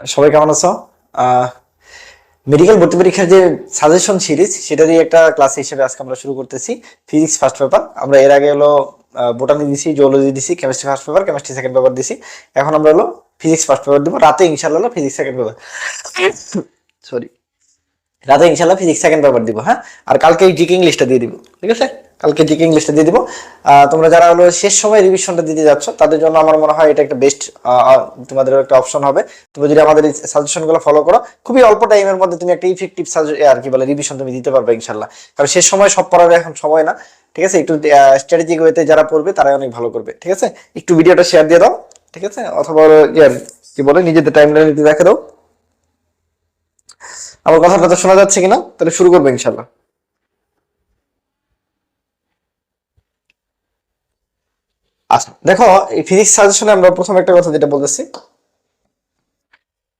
সবাই কেমন আছো? মেডিকেল ভর্তি পরীক্ষার যে সাজেশন সিরিজ সেটারই একটা ক্লাস হিসেবে আজকে আমরা শুরু করতেছি। ফিজিক্স ফার্স্ট পেপার আমরা এর আগে হলো বোটানি দিছি জিওলজি দিছি chemistry first paper chemistry second paper দিছি। এখন আমরা হলো ফিজিক্স ফার্স্ট পেপার দিব। রাতে ইনশাল্লাহ হলো ফিজিক্স সেকেন্ড পেপার সরি রাতে ইনশাল্লাহ ফিজিক্স সেকেন্ড পেপার দিব হ্যাঁ? আর কালকে জিকে ইংলিশটা দিয়ে দিব, ঠিক আছে? কালকে জিকে ইংলিশটা দিয়ে দিব। তোমরা যারা হলো শেষ সময় রিভিশনটা দিতে যাচ্ছ, তাদের জন্য আমার মনে হয় এটা একটা বেস্ট তোমাদের একটা অপশন হবে। তুমি যদি আমাদের এই সাজেশনগুলো ফলো করো, খুবই অল্প টাইমের মধ্যে তুমি একটা ইফেক্টিভ আর কি বলে রিভিশন তুমি দিতে পারবে ইনশাল্লাহ। কারণ শেষ সময় সব পড়ার এখন সময় না, ঠিক আছে? একটু স্ট্র্যাটেজিক ওয়েতে যারা পড়বে, তারাই অনেক ভালো করবে, ঠিক আছে? একটু ভিডিওটা শেয়ার দিয়ে দাও, ঠিক আছে? অথবা হলো কি বলে, নিজেদের টাইম লাইনে দেখে দাও। আমার কথাটা তো শোনা যাচ্ছে কিনা? তাহলে শুরু করব ইনশাল্লাহ আচ্ছা দেখো, এই ফিজিক্স সাজেশনে আমরা প্রথম একটা কথা যেটা বলতেছি,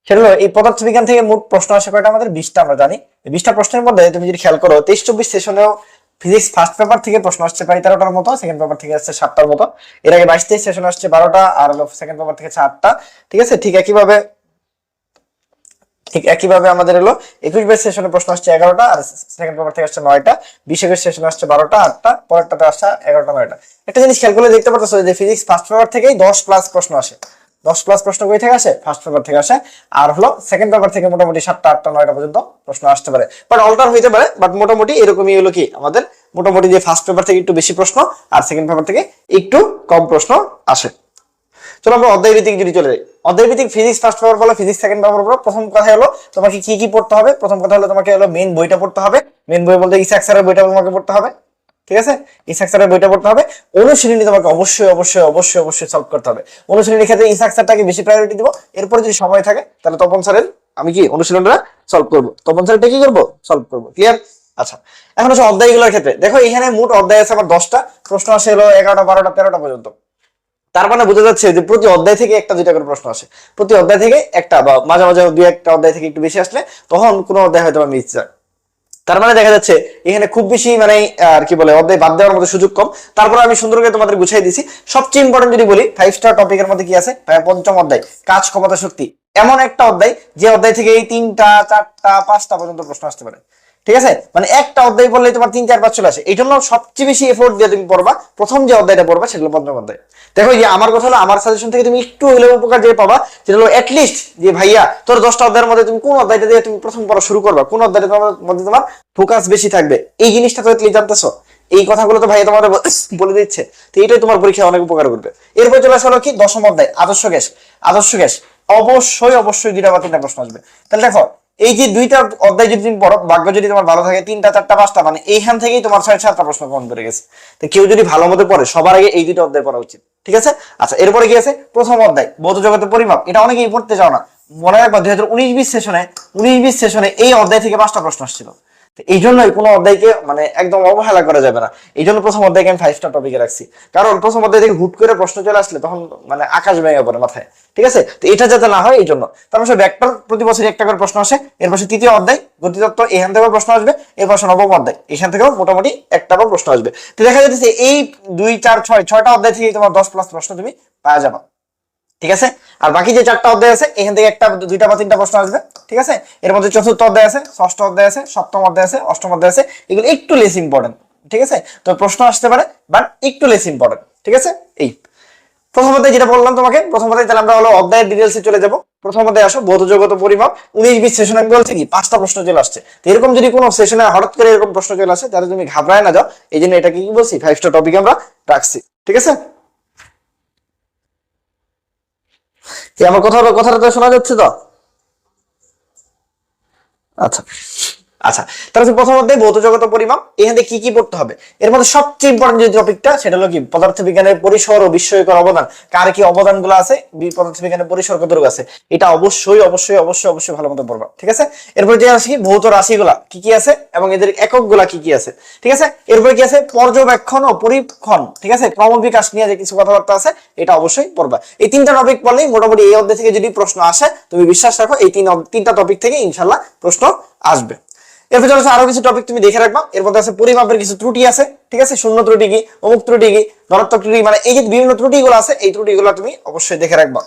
সেটা হলো এই পদার্থবিজ্ঞান থেকে মোট প্রশ্ন আসে কয়টা? আমাদের বিশটা, আমরা জানি। বিশটা প্রশ্নের মধ্যে তুমি যদি খেয়াল করো, তেইশ চব্বিশ সেশনেও ফিজিক্স ফার্স্ট পেপার থেকে প্রশ্ন আসছে প্রায় তেরোটার মতো সেকেন্ড পেপার থেকে আসছে সাতটার মতো। এর আগে বাইশ তেইশ সেশন আসছে বারোটা, আর সেকেন্ড পেপার থেকে আটটা। ঠিক আছে? ঠিক একইভাবে ঠিক একইভাবে আমাদের হলো একুশ বাইশ সেশনে প্রশ্ন আসছে এগারোটা আর সেকেন্ড পেপার থেকে আসছে নয়টা। বিশ একুশ সেশনে আসছে বারোটা, আটটা, পরেরটাতে আসছে এগারোটা, নয়টা। একটা জিনিস খেয়াল করলে দেখতে পাচ্ছ যে ফিজিক্স ফার্স্ট পেপার থেকেই দশ প্লাস প্রশ্ন আসে। দশ প্লাস প্রশ্ন কই থেকে আসে? ফার্স্ট পেপার থেকে আসে। আর হলো সেকেন্ড পেপার থেকে মোটামুটি সাতটা, আটটা, নয়টা পর্যন্ত প্রশ্ন আসতে পারে। বাট অল্টার হইতে পারে বাট মোটামুটি এরকমই হলো কি আমাদের মোটামুটি যে ফার্স্ট পেপার থেকে একটু বেশি প্রশ্ন আর সেকেন্ড পেপার থেকে একটু কম প্রশ্ন আসে। চলো আমরা অধ্যায় ভিত্তিক যদি চলে যাই। অধ্যায় ভিত্তিক ফিজিক্স ফার্স্ট পেপার বলো ফিজিক্স সেকেন্ড পেপার বলো, প্রথম কথা হলো তোমাকে কি কি পড়তে হবে? প্রথম কথা হলো তোমাকে হলো মেন বইটা পড়তে হবে। মেন বই বলতে ইসাক স্যারের বইটা তোমাকে পড়তে হবে। ঠিক আছে? ইসাক স্যারের বইটা পড়তে হবে। অনুশীলনী তোমাকে অবশ্যই অবশ্যই অবশ্যই অবশ্যই সলভ করতে হবে। অনুশীলনীর ক্ষেত্রে ইসাক স্যারটাকে বেশি প্রায়োরিটি দিব। এরপরে যদি সময় থাকে, তাহলে তপন স্যারের আমি কি অনুশীলনটা সলভ করব। তপন স্যারটা কি করব? সলভ করব। ক্লিয়ার আচ্ছা। এখন হচ্ছে অধ্যায়গুলোর ক্ষেত্রে। দেখো এখানে মোট অধ্যায় আছে আমার দশটা। প্রশ্ন আসে হলো এগারোটা, বারোটা, তেরোটা পর্যন্ত। তার মানে বোঝা যাচ্ছে যে প্রতি অধ্যায় থেকে একটা দুইটা করে প্রশ্ন আসে। প্রতি অধ্যায় থেকে একটা বা মাঝে মাঝে দুই একটা অধ্যায় থেকে একটু বেশি আসলে তখন কোনো অধ্যায় হয়তো মিস যায়। তার মানে দেখা যাচ্ছে এখানে খুব বেশি মানে আর কি বলে, অধ্যায় বাদ দেওয়ার মতো সুযোগ কম। তারপরে আমি সুন্দর করে তোমাদের গুছাই দিছি। সবচেয়ে ইম্পর্টেন্ট যদি বলি ফাইভ স্টার টপিকের মধ্যে কি আছে? পঞ্চম অধ্যায়, কাজ, ক্ষমতা, শক্তি। এমন একটা অধ্যায় যে অধ্যায় থেকে এই তিনটা, চারটা, পাঁচটা পর্যন্ত প্রশ্ন আসতে পারে। ঠিক আছে? মানে একটা অধ্যায় পড়লে তোমার তিন, চার, পাঁচ চলে আসে। এই জন্য সবচেয়ে বেশি এফোর্ট দিয়ে তুমি পড়বা। প্রথম যে অধ্যায়টা পড়বা সেগুলো পঞ্চম অধ্যায়। দেখো যে আমার কথা হলো, আমার সাজেশন থেকে তুমি একটু হলেও উপকার যে পাবা, সেটা হলো লিস্ট যে ভাইয়া, তোর দশটা অধ্যায়ের মধ্যে তুমি কোন অধ্যায়টা দিয়ে তুমি প্রথম পড়া শুরু করবা? কোন অধ্যায়টা তোমার মধ্যে তোমার ফোকাস বেশি থাকবে? এই জিনিসটা তো জানতেছো। এই কথাগুলো তো ভাইয়া তোমার বলে দিচ্ছে। তো এটাই তোমার পরীক্ষায় অনেক উপকার করবে। এরপর চলে আসলো কি? দশম অধ্যায়, আদর্শ গ্যাস। আদর্শ গ্যাস। অবশ্যই অবশ্যই দুইটা বা তিনটা প্রশ্ন আসবে। তাহলে দেখো এই যে দুইটা অধ্যায় যদি তুমি পড়ো, ভাগ্য যদি তোমার ভালো থাকে, তিনটা, চারটা, পাঁচটা মানে এইখান থেকেই তোমার ছয় সাতটা প্রশ্ন কমন করে গেছে। তো কেউ যদি ভালো মতো পড়ে, সবার আগে এই দুইটা অধ্যায় পড়া উচিত, ঠিক আছে? আচ্ছা এরপরে কি আছে? প্রথম অধ্যায়, বৌদ্ধ জগতের পরিমাপ। এটা অনেকেই পড়তে চাও না। মনে রাখবা দুই হাজার উনিশ বিশ সেশনে উনিশ বিশ সেশনে এই অধ্যায় থেকে পাঁচটা প্রশ্ন আসছিল। এই জন্যই কোনো অধ্যায়কে মানে একদম অবহেলা করা যাবে না। এই জন্য প্রথম অধ্যায়কে আমি ফাইভ স্টার টপিকে রাখছি। কারণ প্রথম অধ্যায় থেকে হুট করে প্রশ্ন চলে আসলে তখন মানে আকাশ ভেঙে পড়ে মাথায়। ঠিক আছে? তো এটা যাতে না হয় এই জন্য তারপর সে ব্যাকটার প্রতি বছর একটা করে প্রশ্ন আসে। এর পাশে তৃতীয় অধ্যায়, গতিতত্ত্ব, এখান থেকেও প্রশ্ন আসবে। এর পাশে নবম অধ্যায়, এখান থেকেও মোটামুটি একটা বা প্রশ্ন আসবে। তো দেখা যাচ্ছে এই দুই, চার, ছয়, ছয়টা অধ্যায় থেকে তোমার দশ প্লাস প্রশ্ন তুমি পাওয়া যাবে। ঠিক আছে? আর বাকি যে চারটা অধ্যায় আছে, এখান থেকে একটা, দুইটা বা তিনটা প্রশ্ন আসবে। ঠিক আছে? এর মধ্যে চতুর্থ অধ্যায় আছে, ষষ্ঠ অধ্যায় আছে, সপ্তম অধ্যায় আছে, অষ্টম অধ্যায় আছে, এগুলো একটু লেস ইম্পর্টেন্ট ঠিক আছে? তো প্রশ্ন আসতে পারে বাট একটু লেস ইম্পর্টেন্ট ঠিক আছে? এই। প্রথম অধ্যায় যেটা বললাম তোমাকে, প্রথম অধ্যায় তাহলে আমরা হলো অধ্যায়ের ডিটেলসে চলে যাব। প্রথম অধ্যায় আসো ভৌত জগত পরিমাপ, উনিশ বিশ সেশন আমি বলছি কি? পাঁচটা প্রশ্ন চলে আসছে। তো এরকম যদি কোনো সেশনে হঠাৎ করে এরকম প্রশ্ন চলে আসে, তাহলে তুমি ঘাবড়ায় না যাও। এই জন্য এটাকে কি বলছি? ফাইভ স্টার টপিক আমরা রাখছি, ঠিক আছে? আমার কথা কথাটা তো শোনা যাচ্ছে তো? আচ্ছা। আচ্ছা তাহলে প্রথম ভৌত জগত পরিমাপ। এখান কি কি পড়তে হবে? এর মধ্যে সবচেয়ে ইম্পর্টেন্ট যে টপিকটা সেটা হলো কি? পদার্থ বিজ্ঞানের পরিসর ও বিস্ময়কর অবদান। কার কি অবদানগুলো আছে? পদার্থ বিজ্ঞানের পরিসর কতটুকু আছে? এটা অবশ্যই অবশ্যই অবশ্যই অবশ্যই ভালো মতো পড়বা, ঠিক আছে? এরপরে যে কি ভৌত রাশিগুলা কি কি আছে এবং এদের এককগুলা কি কি আছে, ঠিক আছে? এরপরে কি আছে? পর্যবেক্ষণ ও পরীক্ষণ, ঠিক আছে? ক্রমবিকাশ নিয়ে যে কিছু কথাবার্তা আছে, এটা অবশ্যই পড়বা। এই তিনটা টপিক পড়লেই মোটামুটি এই অধ্যায় থেকে যদি প্রশ্ন আসে, তুমি বিশ্বাস রাখো, এই তিন তিনটা টপিক থেকে ইনশাল্লাহ প্রশ্ন আসবে। এরপর ভিতরে আরও কিছু টপিক তুমি দেখে রাখবা। এর মধ্যে আছে পরিমাপের কিছু ত্রুটি আছে, ঠিক আছে? শূন্য ত্রুটি কি, অমুক ত্রুটি কি, ধনাত্মক ত্রুটি মানে এই যে বিভিন্ন ত্রুটিগুলো আছে, এই ত্রুটিগুলো তুমি অবশ্যই দেখে রাখবা।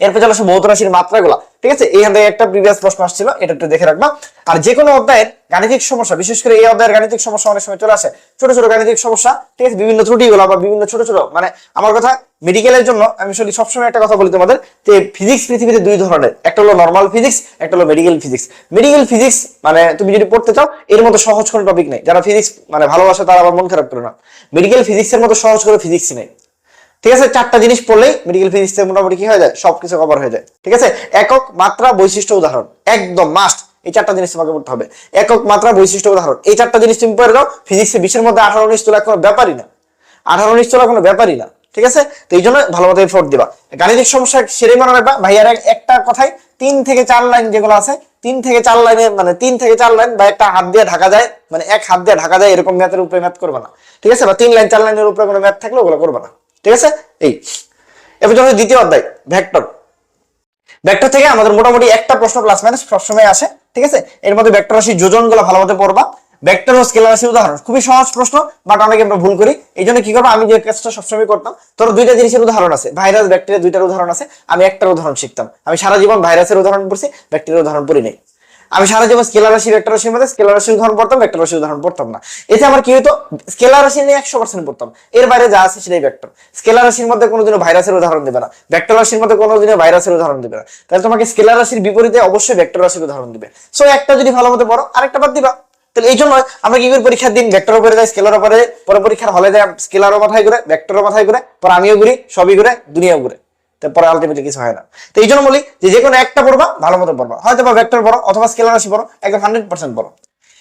এরপর চলে আসে ভৌত রাশির মাত্রাগুলা। ঠিক আছে? এইখান থেকে একটা প্রিভিয়াস প্রশ্ন আসছিল, এটা একটু দেখে রাখবা। আর যে কোনো অধ্যায়ের গাণিতিক সমস্যা, বিশেষ করে এই অধ্যায়ের গাণিতিক সমস্যা অনেক সময় চলে আসে। ছোট ছোট গাণিতিক সমস্যা, ঠিক আছে? বিভিন্ন ত্রুটিগুলো বা বিভিন্ন ছোট ছোট মানে আমার কথা মেডিকেলের জন্য আমি আসলে সবসময় একটা কথা বলি তোমাদের যে ফিজিক্স পৃথিবীতে দুই ধরনের। একটা হলো নর্মাল ফিজিক্স একটা হলো মেডিকেল ফিজিক্স মেডিকেল ফিজিক্স মানে তুমি যদি পড়তে চাও, এর মতো সহজ কোনো টপিক নেই। যারা ফিজিক্স মানে ভালোবাসে, তারা আবার মন খারাপ করে না। মেডিকেল ফিজিক্সের মতো সহজ করে ফিজিক্স নেই। ঠিক আছে? চারটা জিনিস পড়লেই মেডিকেল ফিজিক্স মোটামুটি কি হয়ে যায়? সবকিছু কভার হয়ে যায়। ঠিক আছে? একক, মাত্রা, বৈশিষ্ট্য, উদাহরণ। একদম মাস্ট এই চারটা জিনিস তোমাকে পড়তে হবে। একক, মাত্রা, বৈশিষ্ট্য, উদাহরণ। এই চারটা জিনিস তুমি পড়ে দাও ফিজিক্সে বিশের মধ্যে আঠারো, উনিশ তোলা কোনো ব্যাপারই না। আঠারো, উনিশ তোলা কোনো ব্যাপারই না। ঠিক আছে? তো এই জন্য ভালো মতো এফোর্ট দিবা। গাণিতিক সমস্যা সেরে মনে রাখবা। ভাইয়ার এক- একটা কথাই, তিন থেকে চার লাইন যেগুলো আছে, তিন থেকে চার লাইনে মানে তিন থেকে চার লাইন বা একটা হাত দিয়ে ঢাকা যায় মানে এক হাত দিয়ে ঢাকা যায়, এরকম ম্যাথের উপরে ম্যাথ করবে না। ঠিক আছে? বা তিন লাইন, চার লাইনের উপরে কোনো ম্যাথ থাকলে ওগুলো করবে না। ঠিক আছে? এই। এবার যখন দ্বিতীয় অধ্যায় ভেক্টর ভেক্টর থেকে আমাদের মোটামুটি একটা প্রশ্ন প্লাস মাইনাস সবসময় আসে, ঠিক আছে? এর মধ্যে ভেক্টর রাশির যোজনগুলো ভালো মতো পড়বা। ভেক্টর ও স্কেলার রাশির উদাহরণ। খুবই সহজ প্রশ্ন বাট অনেকে আমরা ভুল করি। এই জন্য কি করব? আমি যে কাজটা সবসময় করতাম তোর দুইটা জিনিসের উদাহরণ আছে। ভাইরাস ব্যাকটেরিয়া দুইটার উদাহরণ আছে। আমি একটার উদাহরণ শিখতাম। আমি সারা জীবন ভাইরাসের উদাহরণ পড়ছি ব্যাকটেরিয়ার উদাহরণ পড়ি নাই। আমি সারা জীবন স্কেলার রাশি ভেক্টর রাশির মধ্যে স্কেলার রাশির উদাহরণ পড়তাম ভেক্টর রাশির উদাহরণ পড়তাম না। এতে আমার কি হতো স্কেলার রাশি নিয়ে একশো পার্সেন্ট পড়তাম। এর বাইরে যা আছে সেটাই ভেক্টর স্কেলার রাশির মধ্যে কোনোদিনও ভাইরাসের উদাহরণ দেবে না। ভেক্টর রাশির মধ্যে কোনোদিনও ভাইরাসের উদাহরণ দেবে না। তাহলে তোমাকে স্কেলার রাশির বিপরীতে অবশ্যই ভেক্টর রাশির উদাহরণ দিবে। সো একটা যদি ভালো মতো পড়ো, আরেকটা বাদ দিবা। তাহলে এই জন্য আমরা কি করি? পরীক্ষার দিন ভেক্টর উপরে যাই স্কেলার উপরে, পরে পরীক্ষার হলে যাই স্কেলারও মাথায় ঘুরে ভেক্টরও মাথায় ঘুরে, পরে আমিও ঘুরি, সবই ঘুরে, দুনিয়াও ঘুরে। তারপরে আলটিমেটলি কিছু হয় না। তো এই জন্য বলি যে যে কোনো একটা পড়বা, ভালো মতো পড়বা। হয়তো বা ভেক্টর পড়ো, অথবা স্কেলার রাশি পড়ো, একদম হান্ড্রেড পার্সেন্ট পড়ো।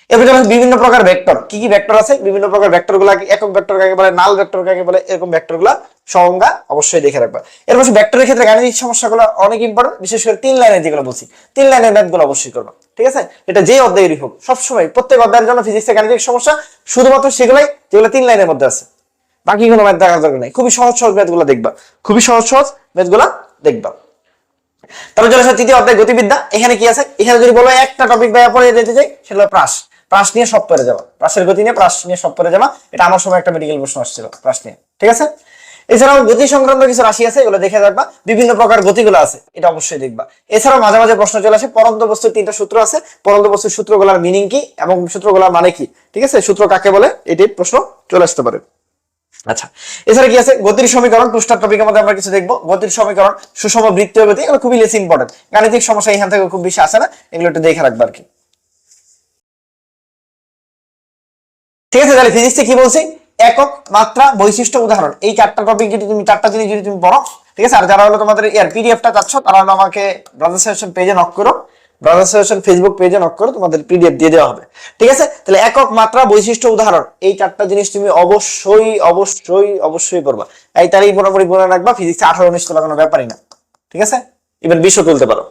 এরপর যখন বিভিন্ন প্রকার ভেক্টর কি কি ভেক্টর আছে? বিভিন্ন প্রকার ভেক্টরগুলা একক ভেক্টর কাকে বলে, নাল ভেক্টর কাকে বলে, এরকম ভেক্টরগুলা সংজ্ঞা অবশ্যই দেখে রাখবা। এরপর ভেক্টরের ক্ষেত্রে গাণিতিক সমস্যাগুলো অনেক ইম্পর্টেন্ট বিশেষ করে তিন লাইনের যেগুলো বলছি। তিন লাইনের ম্যাথগুলো অবশ্যই করবা, ঠিক আছে? এটা যে অধ্যায়েরই হোক, সবসময় প্রত্যেক অধ্যায়ের জন্য ফিজিক্সের গাণিতিক সমস্যা শুধুমাত্র সেগুলাই যেগুলো তিন লাইনের মধ্যে আছে। বাকি কোনো ম্যাথ দেখার দরকার নেই। খুবই সহজ সহজ ম্যাথগুলো দেখবা। খুবই সহজ সহজ ম্যাথগুলা দেখবা। তারপর চলে আসে তৃতীয় অধ্যায়, গতিবিদ্যা। এখানে কি আছে? এখানে যদি বলো একটা টপিক ভাইয়া পড়ে যেতে চাই সেটা হলো প্রাস প্রাস নিয়ে সব পড়ে যাওয়া প্রাসের গতি নিয়ে প্রাস নিয়ে সব পড়ে যাওয়া এটা আমার সময় একটা মেডিকেল প্রশ্ন আসছিল প্রাস নিয়ে। ঠিক আছে? এছাড়াও গতি সংক্রান্ত কিছু রাশি আছে, এগুলো দেখে রাখবা। বিভিন্ন প্রকার গতিগুলো আছে, এটা অবশ্যই দেখবা। এছাড়াও মাঝে মাঝে প্রশ্ন চলে আসে, পরন্ত বস্তুর তিনটা সূত্র আছে। পরন্ত বস্তুর সূত্রগুলোর মিনিং কি এবং সূত্রগুলোর মানে কি? ঠিক আছে? সূত্র কাকে বলে? এটি প্রশ্ন চলে আসতে পারে। আচ্ছা এছাড়া কি আছে? গতির সমীকরণ টুস্টার টপিকের মধ্যে আমরা কিছু দেখব। গতির সমীকরণ, সুষম বৃত্তীয় গতি এগুলো খুবই লেস ইম্পর্টেন্ট গাণিতিক সমস্যা এখান থেকে খুব বেশি আসে না, এগুলো একটু দেখে রাখব আর কি। ঠিক আছে, তাহলে ফিজিক্সে কি বলছি? একক মাত্রা বৈশিষ্ট্য উদাহরণ। এই চারটা টপিক যদি তুমি, চারটা জিনিস যদি তুমি পড়ো, ঠিক আছে? আর যারা হলো তোমাদের ইয়ার পিডিএফটা চাচ্ছ, তারা হলো আমাকে ব্রাদার সেশন পেজে নক করো। ব্রাদার সেশন ফেসবুক পেজে নক করো তোমাদের পিডিএফ দিয়ে দেওয়া হবে। ঠিক আছে? তাহলে একক মাত্রা বৈশিষ্ট্য উদাহরণ। এই চারটা জিনিস তুমি অবশ্যই অবশ্যই অবশ্যই করবা। এই তারিখ মোটামুটি মনে রাখবা ফিজিক্সে আঠারো উনিশ তোলা কোনো ব্যাপারই না। ঠিক আছে? ইভেন বিশ্ব তুলতে পারো।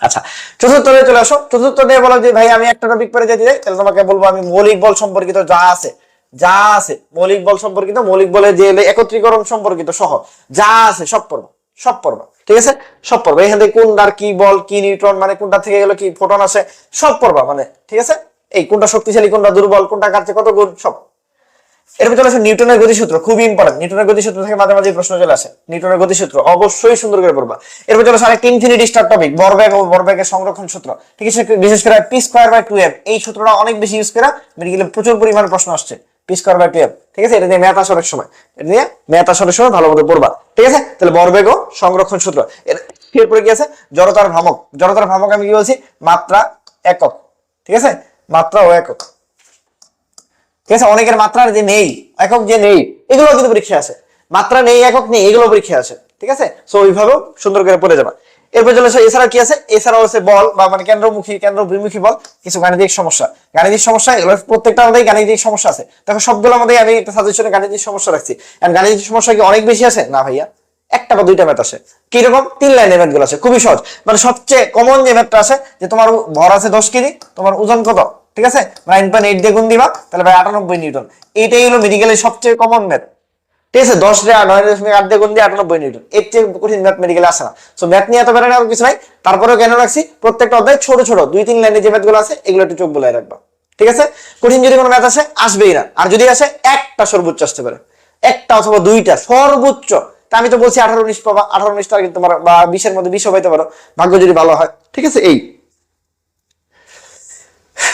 আচ্ছা চতুর্থ দিয়ে চলে আসো। চতুর্থ দিয়ে বলো যে, ভাই, আমি একটা টপিক পরে যেতে চাই। তাহলে তোমাকে বলব, আমি মৌলিক বল সম্পর্কিত যা আছে যা আছে, মৌলিক বল সম্পর্কিত, মৌলিক বলের যে একত্রীকরণ সম্পর্কিত সহ, যা আছে, সব পড়ব সব পড়ব। ঠিক আছে? সব পড়ব এখান থেকে কোনটার কি বল, কি নিউট্রন মানে কোনটা থেকে গেলো, কি ফোটন আসে, সব পড়বা মানে ঠিক আছে? এই কোনটা শক্তিশালী, কোনটা দুর্বল, কোনটা কাটছে কত গুণ, সব। এরপর চলে আসে নিউটনের গতিসূত্র খুবই ইম্পর্টেন্ট নিউটনের গতিসূত্র থেকে মাঝে মাঝে প্রশ্ন চলে আসে। নিউটনের গতিসূত্র, অবশ্যই সুন্দর করে পড়বা। এরপর চলে আসে আরেকটা ইনফিনিটি স্টার টপিক বরবেগ ও বরবেগের সংরক্ষণ সূত্র। ঠিক আছে? বিশেষ করে P square by two M এই সূত্রটা অনেক বেশি ইউজ করা মেডিকেলে প্রচুর পরিমাণে প্রশ্ন আসছে। P square by two M ঠিক আছে? এটা দিয়ে ম্যাথ আসার সময়। এটা দিয়ে ম্যাথ আসার সময়, ভালো মতো পড়বা। ঠিক আছে? তাহলে বরবেগ ও সংরক্ষণ সূত্র। এরপরে কি আছে? জড়তার ভ্রামক। জড়তার ভ্রামক আমি কি বলছি? মাত্রা একক। ঠিক আছে? মাত্রা ও একক। ঠিক আছে? অনেকের মাত্রার যে নেই, একক যে নেই এগুলো কিন্তু পরীক্ষা আছে। মাত্রা নেই, একক নেই এগুলো পরীক্ষা আছে। ঠিক আছে? সো ওইভাবেও সুন্দর করে পড়ে যাবা। এরপর চলে এছাড়া কি আছে? এছাড়াও আছে বল বা মানে কেন্দ্রমুখী কেন্দ্র বিমুখী বল, কিছু গাণিতিক সমস্যা। গাণিতিক সমস্যা, এগুলো প্রত্যেকটা মধ্যেই গাণিতিক সমস্যা আছে। দেখো, সবগুলোর মধ্যেই আমি একটা সাজেশনে গাণিতিক সমস্যা রাখছি। And গাণিতিক সমস্যা কি অনেক বেশি আছে? না ভাইয়া, একটা বা দুইটা ম্যাথ আসে কীরকম? তিন লাইনের ম্যাথগুলো আছে, খুবই সহজ। মানে সবচেয়ে কমন যে ম্যাথটা আছে, যে তোমার ভর আছে দশ কেজি, তোমার ওজন কত? ঠিক আছে? নাইন পয়েন্ট এইট দিয়ে গুণ দিবা, তাহলে ভাই আটানব্বই নিউটন। এইটাই হলো মেডিকেলের সবচেয়ে কমন ম্যাথ। ঠিক আছে, দশ নয় দশমিক আট দিয়ে গুণ দিয়ে আটানব্বই নিউটন। এর চেয়ে কঠিন ম্যাথ মেডিকেলে আসে না। সো ম্যাথ নিয়ে এত বেড়ে নেওয়ার কিছু নাই। তারপরেও কেন রাখছি? প্রত্যেকটা অধ্যায় ছোট ছোট, দুই তিন লাইনে যে ম্যাথগুলো আছে, এগুলো একটু চোখ বলে রাখবা। ঠিক আছে? কঠিন যদি কোনো ম্যাথ আসে, আসবেই না। আর যদি আসে, একটা সর্বোচ্চ আসতে পারে। একটা অথবা দুইটা, সর্বোচ্চ। তা আমি তো বলছি আঠারো উনিশ পাবা, আঠারো উনিশ টার্গেট বা বিশের মধ্যে বিশও পাইতে পারো। ভাগ্য যদি ভালো হয়। ঠিক আছে? এই।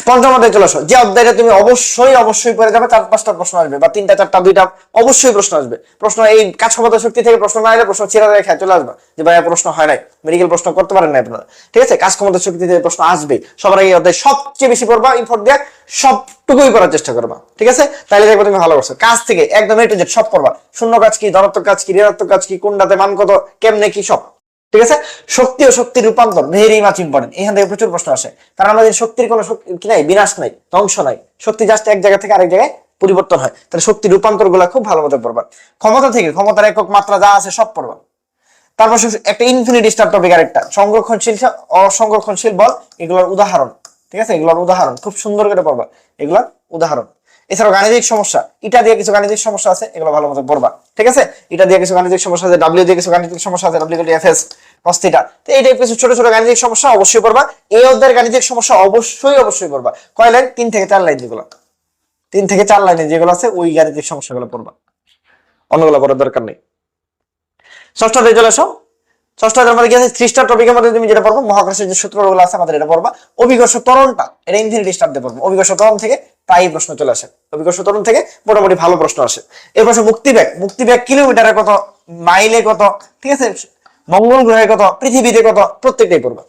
পঞ্চম অধ্যায় চলে আসো। যে অধ্যায়টা তুমি অবশ্যই অবশ্যই পড়ে যাবে চার পাঁচটা প্রশ্ন আসবে বা তিনটা, চারটা, দুইটা, অবশ্যই প্রশ্ন আসবে। প্রশ্ন এই কাজ ক্ষমতা শক্তি থেকে প্রশ্ন না এলে প্রশ্ন ছেড়ে রেখে চলে আসবে। যে ভাই প্রশ্ন হয় নাই মেডিকেল প্রশ্ন করতে পারেন না আপনারা। ঠিক আছে? কাজ ক্ষমতা শক্তি থেকে প্রশ্ন আসবে। সবার আগে অধ্যায় সবচেয়ে বেশি পড়বা ইম্পোর্ট দিয়ে সবটুকুই করার চেষ্টা করবা। ঠিক আছে? তাহলে দেখবে তুমি ভালো করছ। কাজ থেকে একদম এটু সব পড়বা। শূন্য কাজ কি, ধনাত্মক কাজ কি, ঋণাত্মক কাজ কি, কোনটাতে মান কত, কেমনে কি সব। ঠিক আছে? শক্তি ও শক্তির রূপান্তর ভেরি মাচ ইম্পর্টেন্ট এখান থেকে প্রচুর প্রশ্ন আসে। কারণ আমাদের শক্তির কোনো শক্তি নাই? বিনাশ নাই, ধ্বংস নাই। শক্তি জাস্ট এক জায়গা থেকে আরেক জায়গায় পরিবর্তন হয়। তাহলে শক্তির রূপান্তরগুলা খুব ভালো মতো পড়বা ক্ষমতা থেকে, ক্ষমতার একক মাত্রা যা আছে সব পড়বা তারপর একটা ইনফিনিটি স্টার টপিক আরেকটা। সংরক্ষণশীল অসংরক্ষণশীল বল, এগুলোর উদাহরণ। ঠিক আছে? এগুলোর উদাহরণ, খুব সুন্দর করে পড়বা। এগুলোর উদাহরণ। এছাড়াও গাণিতিক সমস্যা এটা দিয়ে কিছু গাণিতিক সমস্যা আছে, এগুলো ভালো মতো পড়বা, ঠিক আছে? এটা দিয়ে কিছু গাণিতিক সমস্যা আছে ডাব্লিউ দিয়ে কিছু গাণিতিক সমস্যা আছে ডাব্লিউ এফ এস অস্থিটা তো এই কিছু ছোট ছোট গাণিতিক সমস্যা অবশ্যই পড়বা অধ্যায়ের গাণিতিক সমস্যা অবশ্যই অবশ্যই পড়বা। কয় লাইন? তিন থেকে চার লাইন যেগুলো। তিন থেকে চার লাইনে যেগুলো আছে, ওই গাণিতিক সমস্যাগুলো পড়বা। অন্যগুলো পড়ার দরকার নেই। ষষ্ঠ অধ্যায় চলে আসো। ষষ্ঠ মধ্যে কি আছে? থ্রি স্টার টপিকের মধ্যে তুমি যেটা পড়ব মহাকাশের যে সূত্রগুলো আছে আমাদের এটা পড়বা। অভিকর্ষ ত্বরণটা, এটা ইনফিনিটি স্টার দিয়ে পড়ব। অভিকর্ষ ত্বরণ থেকে প্রায় প্রশ্ন চলে আসে। অভিকর্ষ ত্বরণ থেকে মোটামুটি ভালো প্রশ্ন আসে। এরপর আসে মুক্তিবেগ। মুক্তিবেগ কিলোমিটারে কত? মাইলে কত? ঠিক আছে? মঙ্গল গ্রহে কত? পৃথিবীতে কত? প্রত্যেকটাই পড়বা।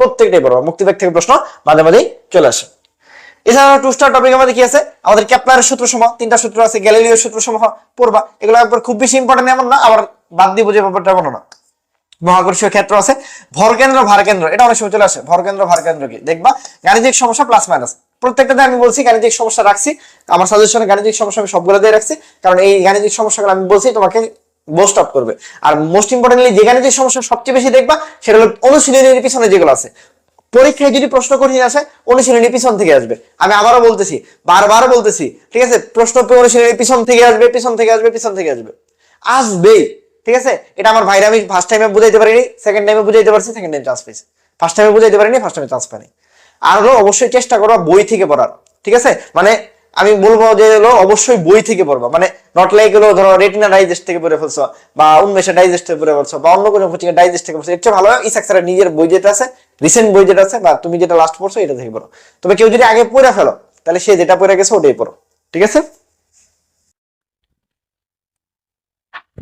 প্রত্যেকটাই পড়বা। মুক্তিবেগ থেকে প্রশ্ন মাঝে মাঝেই চলে আসে। এছাড়া টু স্টার টপিক আমাদের কি আছে? আমাদের ক্যাপলারের সূত্র সমূহ তিনটা সূত্র আছে গ্যালিলিও সূত্র সমূহ পড়বা। এগুলো একবার খুব বেশি ইম্পর্টেন্ট এমন না, আবার বাদ দিয়ে বুঝে ব্যাপারটা এমন না। মহাকর্ষীয় ক্ষেত্র আছে ভরকেন্দ্র ভারকেন্দ্র এটা অনেক সময় চলে আসে। ভরকেন্দ্র ভারকেন্দ্র কি? দেখবা, গাণিতিক সমস্যা প্লাস মাইনাস প্রত্যেকটাতে আমি বলছি গাণিতিক সমস্যা রাখছি। আমার সাজেশনে গাণিতিক সমস্যা আমি সবগুলো দিয়ে রাখছি। কারণ এই গাণিতিক সমস্যাগুলো আমি বলছি, তোমাকে মোস্ট অফ করবে। আর মোস্ট ইম্পর্টেন্টলি যে গাণিতিক সমস্যা সবচেয়ে বেশি দেখবা, সেটা হলো অনুশীলনের পিছনে যেগুলো আছে। পরীক্ষায় যদি প্রশ্ন কঠিন আসে, অনুশীলনী পিছন থেকে আসবে। আমি আবারও বলতেছি, বারবার বলতেছি, ঠিক আছে? প্রশ্ন অনুশীলনী পিছন থেকে আসবে, পিছন থেকে আসবে, পিছন থেকে আসবে। আসবেই, ঠিক আছে? এটা আমার ভাইরা, আমি ফার্স্ট টাইমে বুঝাইতে পারিনি সেকেন্ড টাইমে বুঝাইতে পারছি সেকেন্ড টাইম চান্স পেয়েছি। ফার্স্ট টাইমে বুঝাইতে পারিনি ফার্স্ট টাইমে চান্স পাইনি। আর হলো অবশ্যই চেষ্টা করবা বই থেকে পড়ার, ঠিক আছে? মানে আমি বলব যে হলো অবশ্যই বই থেকে পড়বা। মানে নট লাইক হলো ধরো রেটিনা ডাইজেস্ট থেকে পড়ে ফেলছো, বা উন্মেষা ডাইজেস্ট থেকে পড়ে ফেলছো, বা অন্য কোনো কোচিং ডাইজেস্ট থেকে পড়ছো, এর চেয়ে ভালো ইসাক স্যারের নিজের বই যেটা আছে রিসেন্ট বই যেটা আছে, বা তুমি যেটা লাস্ট পড়ছো এটা থেকে পড়ো। তবে কেউ যদি আগে পড়ে ফেলো, তাহলে সে যেটা পড়ে গেছে ওটাই পড়ো, ঠিক আছে?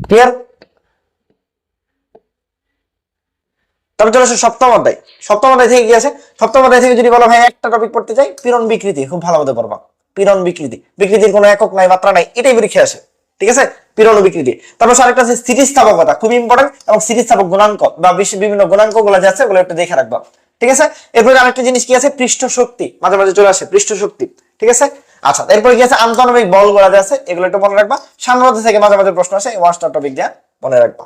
ক্লিয়ার তারপর চলে আসে সপ্তম অধ্যায়। সপ্তম অধ্যায় থেকে কি আছে? সপ্তম অধ্যায় থেকে যদি বলো ভাই একটা টপিক পড়তে চাই, পীড়ন বিকৃতি, খুব ভালো মতো পড়বা। পীড়ন বিকৃতি। বিকৃতির কোনো একক নাই, মাত্রা নাই, এটাই পরীক্ষা আসে। ঠিক আছে? পীড়ন বিকৃতি। তারপর আরেকটা আছে স্থিতিস্থাপকতা, খুব ইম্পর্টেন্ট এবং স্থিতিস্থাপক গুণাঙ্ক বা বিভিন্ন গুণাঙ্কগুলো যে আছে, ওগুলো একটু দেখে রাখবা। ঠিক আছে? এরপরে আরেকটা জিনিস কি আছে? পৃষ্ঠ শক্তি মাঝে মাঝে চলে আসে পৃষ্ঠ শক্তি ঠিক আছে? আচ্ছা এরপরে কি আছে? আন্তনবিক বলগুলা যে আছে, এগুলো একটু মনে রাখবা। সাম্যতা থেকে মাঝে মাঝে প্রশ্ন আসে ওয়ান স্টার টপিক দিয়ে মনে রাখবা।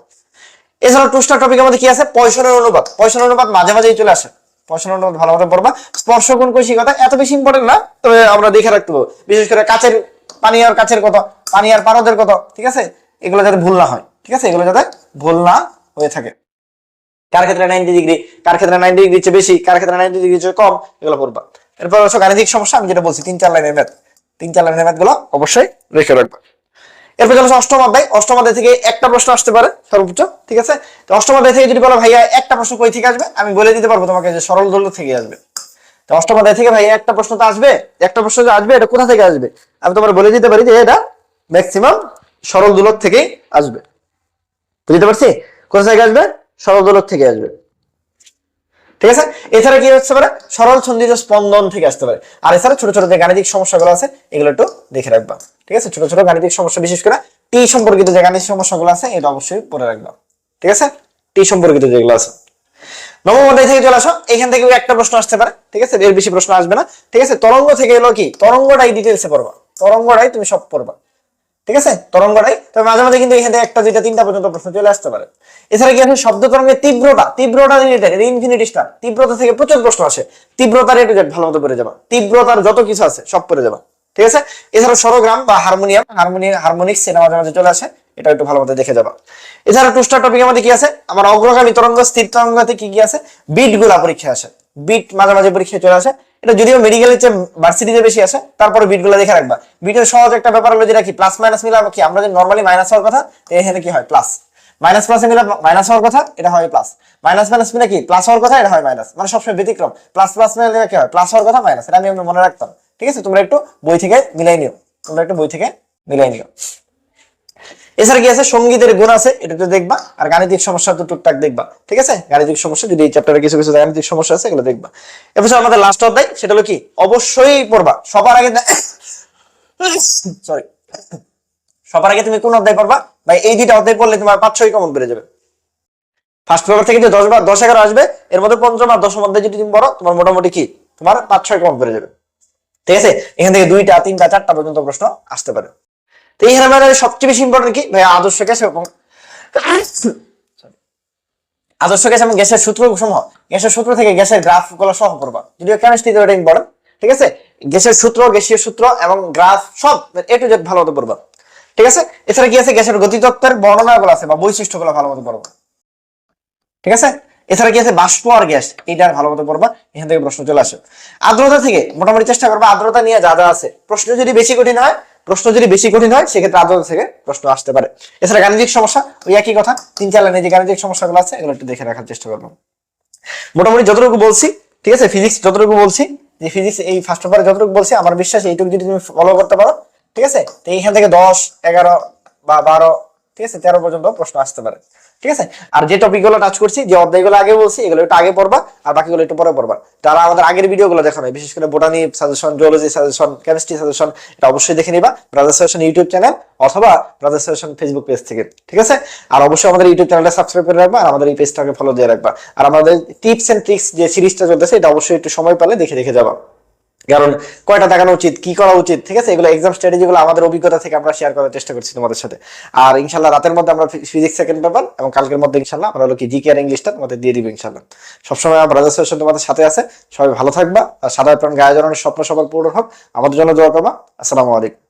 এছাড়া টু স্টার টপিকের মধ্যে কি আছে? পয়সনের অনুপাত পয়সনের অনুপাত মাঝে মাঝেই চলে আসে। পয়সনের অনুপাত ভালো মতো পড়বা। স্পর্শ কোণ কৈশিকতা এত বেশি ইম্পর্টেন্ট না, তবে আমরা দেখে রাখতে পারব বিশেষ করে কাছের পানি আর কাছের কথা পানি আর পারদের কথা, ঠিক আছে? এগুলো যাতে ভুল না হয়, ঠিক আছে? এগুলো যাতে ভুল না হয়ে থাকে। কার ক্ষেত্রে নাইনটি ডিগ্রি কার ক্ষেত্রে নাইনটি ডিগ্রি চেয়ে বেশি, কার ক্ষেত্রে নাইনটি ডিগ্রি চেয়ে কম, এগুলো পড়বা। এরপর হচ্ছে গাণিতিক সমস্যা, আমি যেটা বলছি, তিন চার লাইনের ম্যাথ তিন চার লাইনের ম্যাথগুলো অবশ্যই রেখে রাখবা। এরপর চলে অষ্টম অধ্যায়। অষ্টম অধ্যায় থেকে একটা প্রশ্ন আসতে পারে সর্বোচ্চ, ঠিক আছে? তো অষ্টম অধ্যায় থেকে যদি বলো, ভাইয়া, একটা প্রশ্ন কই থেকে আসবে? আমি বলে দিতে পারব তোমাকে যে সরল দল থেকে আসবে। তো অষ্টম অধ্যায় থেকে, ভাইয়া, একটা প্রশ্ন তো আসবে। একটা প্রশ্ন যে আসবে, এটা কোথা থেকে আসবে? আমি তোমার বলে দিতে পারি যে এটা ম্যাক্সিমাম সরল দোলক থেকেই আসবে। বুঝতে পারছি? কোথা থেকে আসবে? সরল দোলক থেকে আসবে। ঠিক আছে? এছাড়া কি হচ্ছে পারে সরল ছন্দিত স্পন্দন থেকে আসতে পারে। আর এছাড়া ছোট ছোট যে গাণিতিক সমস্যাগুলো আছে, এগুলো একটু দেখে রাখবা। ঠিক আছে? ছোট ছোট গাণিতিক সমস্যা বিশেষ করে টি সম্পর্কিত যে গাণিতিক সমস্যাগুলো আছে, এটা অবশ্যই পড়ে রাখবা। ঠিক আছে? টি সম্পর্কিত যেগুলো আছে। চলে আসো। এখান একটা প্রশ্ন আসতে পারে। ঠিক আছে? এর বেশি প্রশ্ন আসবে না। ঠিক আছে? তরঙ্গ থেকে এলো কি? তরঙ্গটাই ডিটেলসে পড়বা। তরঙ্গটাই তুমি সব পড়বা। ঠিক আছে? তরঙ্গটাই। তবে মাঝে মাঝে কিন্তু এখান থেকে একটা, দুইটা, তিনটা পর্যন্ত প্রশ্ন চলে আসতে পারে। এছাড়া কি আছে? শব্দ তরঙ্গের তীব্রতা। তীব্রতা রিলেটেড ইনফিনিটি স্টার তীব্রতা থেকে প্রচুর প্রশ্ন আসে। তীব্রতা রেটু ভালো মতো পড়ে যাবা। তীব্রতার যত কিছু আছে, সব পড়ে যাবা। ঠিক আছে? এছাড়া স্বরগ্রাম বা হারমোনিয়াম হারমোনিয়াম হারমোনিক্স এটা মাঝে মাঝে চলে আসে। এটা একটু ভালো মতো দেখে যাবা। এছাড়া টু স্টার টপিকের মধ্যে কি আছে? আমার অগ্রগামী তরঙ্গ, স্থির তরঙ্গতে কি কি আছে? বিটগুলা পরীক্ষা আসে। বিট মাঝে মাঝে পরীক্ষায় চলে আসে। এটা যদিও মেডিকেলের চেয়ে ভার্সিটিতে বেশি আসে তারপরে বিটগুলা দেখে রাখবা। বিটের সহজ একটা ব্যাপার হলো যেটা কি প্লাস মাইনাস মিলা কি? আমরা যে নর্মালি মাইনাস হওয়ার কথা এখানে কি হয়? প্লাস মাইনাস প্লাস মিলে মাইনাস হওয়ার কথা, এটা হয় প্লাস মাইনাস মাইনাস মিলে কি? প্লাস হওয়ার কথা, এটা হয় মাইনাস মানে সবসময় ব্যতিক্রম। প্লাস প্লাস মিলে কি হয়? প্লাস হওয়ার কথা মাইনাস এটা আমি মনে রাখতাম। ঠিক আছে? তোমরা একটু বই থেকে মিলাই নিও। তোমরা একটু বই থেকে মিলাই নিও। এছাড়া কি আছে? সঙ্গীতের গুণ আছে এটা তো দেখবা। আর গাণিতিক সমস্যা তো টুকটাক দেখবা। ঠিক আছে? গাণিতিক সমস্যা, যদি এই চ্যাপ্টারে কিছু কিছু গাণিতিক সমস্যা আছে, এগুলো দেখবা। এবার আমাদের লাস্ট অধ্যায়, সেটা হলো কি? অবশ্যই পড়বা। সবার আগে সরি সবার আগে তুমি কোন অধ্যায় পড়বা? ভাই, এই দুইটা অধ্যায় পড়লে তোমার পাঁচ ছয় কমন বেড়ে যাবে। ফার্স্ট পেপার থেকে যে দশ বার দশ এগারো আসবে, এর মধ্যে পঞ্চম আর দশম অধ্যায় যদি তুমি পড়ো, তোমার মোটামুটি কি? তোমার পাঁচ ছয় কমন বেড়ে যাবে। ঠিক আছে? এখান থেকে দুইটা, তিনটা, চারটা পর্যন্ত প্রশ্ন আসতে পারে। তো এইখানে আমাদের সবচেয়ে বেশি ইম্পর্টেন্ট কি? ভাই আদর্শ গ্যাস এবং আদর্শ গ্যাস এবং গ্যাসের সূত্র সমূহ। গ্যাসের সূত্র থেকে গ্যাসের গ্রাফগুলো সহ করবা। যদিও কেমিস্ট্রিতে ওটা ইম্পর্টেন্ট ঠিক আছে? গ্যাসের সূত্র, গ্যাসীয় সূত্র এবং গ্রাফ সব এ টু জেড ভালো মতো পড়বা। ঠিক আছে? এছাড়া কি আছে? গ্যাসের গতিতত্ত্বের বর্ণনাগুলো আছে বা বৈশিষ্ট্যগুলো ভালো মতো পড়বা। ঠিক আছে? এছাড়া কি আছে? বাষ্প আর গ্যাস, এইটা ভালো মতো পড়বা। এখান থেকে প্রশ্ন চলে আসে। আর্দ্রতা থেকে, মোটামুটি চেষ্টা করবা আর্দ্রতা নিয়ে যা যা আছে। প্রশ্ন যদি বেশি কঠিন হয় প্রশ্ন যদি বেশি কঠিন হয়, সেক্ষেত্রে আদালত থেকে প্রশ্ন আসতে পারে। এছাড়া গাণিতিক সমস্যা, ওই একই কথা, তিন চার লাইনে যে গাণিতিক সমস্যাগুলো আছে, এগুলো একটু দেখে রাখার চেষ্টা করব। মোটামুটি যতটুকু বলছি, ঠিক আছে ফিজিক্স যতটুকু বলছি যে ফিজিক্স এই ফার্স্ট পেপারে যতটুকু বলছি, আমার বিশ্বাস এইটুকু যদি তুমি ফলো করতে পারো, ঠিক আছে, তো এইখান থেকে দশ, এগারো বা বারো, ঠিক আছে, তেরো পর্যন্ত প্রশ্ন আসতে পারে। ঠিক আছে? আর যে টপিকগুলো টাচ করছি, যে অধ্যায়গুলো আগে বলছি, এগুলো একটু আগে পড়বা, আর বাকিগুলো একটু পরে পড়বা। যারা আমাদের আগের ভিডিওগুলো দেখো নাই বিশেষ করে botany suggestion geology suggestion chemistry suggestion এটা অবশ্যই দেখে নিবা ব্রাদার সাজেশন ইউটিউব চ্যানেল অথবা ব্রাদার সাজেশন ফেসবুক পেজ থেকে, ঠিক আছে? আর অবশ্যই আমাদের ইউটিউব চ্যানেলটা সাবস্ক্রাইব করে রাখবা, আর আমাদের এই পেজটাকে ফলো দিয়ে রাখবা। আর আমাদের টিপস এন্ড ট্রিক্স যে সিরিজটা চলতেছে, এটা অবশ্যই একটু সময় পেলে দেখে দেখে যাবা। কারণ কয়টা দেখানো উচিত, কি করা উচিত, ঠিক আছে? এগুলো এক্সাম স্ট্র্যাটেজি গুলো আমাদের অভিজ্ঞতা থেকে আমরা শেয়ার করার চেষ্টা করছি তোমাদের সাথে। আর ইনশাল্লাহ রাতের মধ্যে আমরা ফিজিক্স সেকেন্ড পেপার এবং কালকের মধ্যে ইনশাল্লাহ আমরা কি জিকে আর ইংলিশটা তোমাদের দিয়ে দিব ইনশাল্লাহ। সবসময় আমার ব্রাদার সেশন তোমাদের সাথে আছে, সবাই ভালো থাকবা, আর সাদা প্রাণ গায়ে জনের স্বপ্ন সবার পূরণ হোক। আমাদের জন্য দোয়া করবা। আসসালামু আলাইকুম।